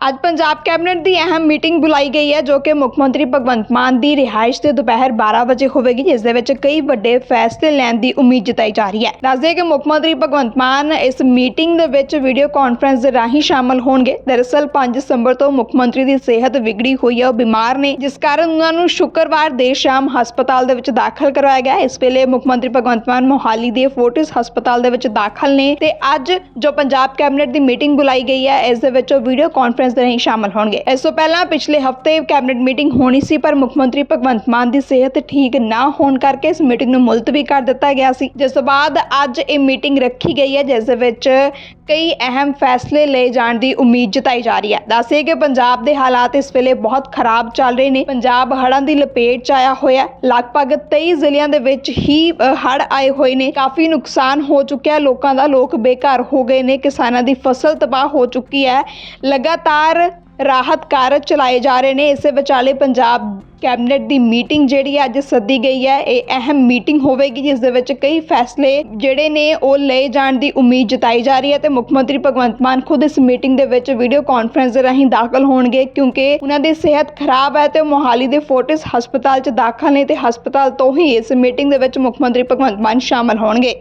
ਅੱਜ ਪੰਜਾਬ ਕੈਬਨਿਟ ਦੀ ਅਹਿਮ ਮੀਟਿੰਗ ਬੁਲਾਈ ਗਈ ਹੈ, ਜੋ ਕਿ ਮੁੱਖ ਮੰਤਰੀ ਭਗਵੰਤ ਮਾਨ ਦੀ ਰਿਹਾਇਸ਼ ਤੇ ਦੁਪਹਿਰ 12 ਵਜੇ ਹੋਵੇਗੀ, ਜਿਸ ਦੇ ਵਿੱਚ ਕਈ ਵੱਡੇ ਫੈਸਲੇ ਲੈਣ ਦੀ ਉਮੀਦ ਜਤਾਈ ਜਾ ਰਹੀ ਹੈ। ਦੱਸਦੇ ਕਿ ਮੁੱਖ ਮੰਤਰੀ ਭਗਵੰਤ ਮਾਨ ਇਸ ਮੀਟਿੰਗ ਦੇ ਵਿੱਚ ਵੀਡੀਓ ਕਾਨਫਰੰਸ ਦੇ ਰਾਹੀਂ ਸ਼ਾਮਲ ਹੋਣਗੇ। ਦਰਅਸਲ 5 ਦਸੰਬਰ ਤੋਂ ਮੁੱਖ ਮੰਤਰੀ ਦੀ ਸਿਹਤ ਵਿਗੜੀ ਹੋਈ ਹੈ, ਉਹ ਬਿਮਾਰ ਨੇ, ਜਿਸ ਕਾਰਨ ਉਹਨਾਂ ਨੂੰ ਸ਼ੁੱਕਰਵਾਰ ਦੇਰ ਸ਼ਾਮ ਹਸਪਤਾਲ ਦੇ ਵਿੱਚ ਦਾਖਲ ਕਰਵਾਇਆ ਗਿਆ। ਇਸ ਵੇਲੇ ਮੁੱਖ ਮੰਤਰੀ ਭਗਵੰਤ ਮਾਨ ਮੋਹਾਲੀ ਦੇ ਫੋਰਟਿਸ ਹਸਪਤਾਲ ਦੇ ਵਿੱਚ ਦਾਖਲ ਨੇ ਤੇ ਅੱਜ ਜੋ ਪੰਜਾਬ ਕੈਬਨਿਟ ਦੀ ਮੀਟਿੰਗ ਬੁਲਾਈ ਗਈ ਹੈ, ਇਸ ਦੇ ਵਿੱਚ ਵੀਡੀਓ ਕਾਨਫਰੰਸ ਦੇ ਰਾਹੀਂ ਸ਼ਾਮਲ ਹੋਣਗੇ। ਇਸ ਤੋਂ ਪਹਿਲਾਂ ਪਿਛਲੇ ਹਫ਼ਤੇ ਕੈਬਨਿਟ ਮੀਟਿੰਗ ਹੋਣੀ ਸੀ ਪਰ ਮੁੱਖ ਮੰਤਰੀ ਭਗਵੰਤ ਮਾਨ ਦੀ ਸਿਹਤ ਠੀਕ ਨਾ ਹੋਣ ਕਰਕੇ ਇਸ ਮੀਟਿੰਗ ਨੂੰ ਮੁਲਤਵੀ ਕਰ ਦਿੱਤਾ ਗਿਆ ਸੀ। ਜਿਸ ਤੋਂ ਬਾਅਦ ਅੱਜ ਇਹ ਮੀਟਿੰਗ ਰੱਖੀ ਗਈ ਹੈ ਜਿਸ ਦੇ ਵਿੱਚ ਕਈ ਅਹਿਮ ਫੈਸਲੇ ਲਏ ਜਾਣ ਦੀ ਉਮੀਦ ਜਤਾਈ ਜਾ ਰਹੀ ਹੈ। ਦੱਸੇ ਕਿ ਪੰਜਾਬ ਦੇ ਹਾਲਾਤ ਇਸ ਵੇਲੇ ਬਹੁਤ ਖਰਾਬ ਚੱਲ ਰਹੇ ਨੇ। ਪੰਜਾਬ ਹੜ੍ਹਾਂ ਦੀ ਲਪੇਟ 'ਚ ਆਇਆ ਹੋਇਆ ਲਗਭਗ 23 ਜ਼ਿਲ੍ਹਿਆਂ ਦੇ ਵਿੱਚ ਹੀ ਅ, ਹੜ੍ਹ ਆਏ ਹੋਏ ਨੇ। ਕਾਫੀ ਨੁਕਸਾਨ ਹੋ ਚੁੱਕਿਆ ਲੋਕਾਂ ਦਾ ਲੋਕ ਬੇਘਰ ਹੋ ਗਏ ਨੇ। ਕਿਸਾਨਾਂ ਦੀ ਫਸਲ ਤਬਾਹ ਹੋ ਚੁੱਕੀ ਹੈ। ਲਗਾਤਾਰ ਰਾਹਤ ਕਾਰਜ ਚਲਾਏ ਜਾ ਰਹੇ ਨੇ। ਇਸੇ ਵਿਚਾਲੇ ਪੰਜਾਬ ਕੈਬਨਿਟ ਦੀ ਮੀਟਿੰਗ ਜਿਹੜੀ ਅੱਜ ਸੱਦੀ ਗਈ ਹੈ, ਇਹ ਅਹਿਮ ਮੀਟਿੰਗ ਹੋਵੇਗੀ, ਜਿਸ ਦੇ ਵਿੱਚ ਕਈ ਫੈਸਲੇ ਜਿਹੜੇ ਨੇ ਉਹ ਲਏ ਜਾਣ ਦੀ ਉਮੀਦ ਜਤਾਈ ਜਾ ਰਹੀ ਹੈ ਤੇ ਮੁੱਖ ਮੰਤਰੀ ਭਗਵੰਤ ਮਾਨ ਖੁਦ ਇਸ ਮੀਟਿੰਗ ਦੇ ਵਿੱਚ ਵੀਡੀਓ ਕਾਨਫਰੰਸ ਦੇ ਰਾਹੀਂ ਦਾਖਲ ਹੋਣਗੇ, ਕਿਉਂਕਿ ਉਹਨਾਂ ਦੀ ਸਿਹਤ ਖਰਾਬ ਹੈ ਤੇ ਉਹ ਮੋਹਾਲੀ ਦੇ ਫੋਰਟਿਸ ਹਸਪਤਾਲ 'ਚ ਦਾਖਲ ਨੇ ਤੇ ਹਸਪਤਾਲ ਤੋਂ ਹੀ ਇਸ ਮੀਟਿੰਗ ਦੇ ਵਿੱਚ ਮੁੱਖ ਮੰਤਰੀ ਭਗਵੰਤ ਮਾਨ ਸ਼ਾਮਲ ਹੋਣਗੇ।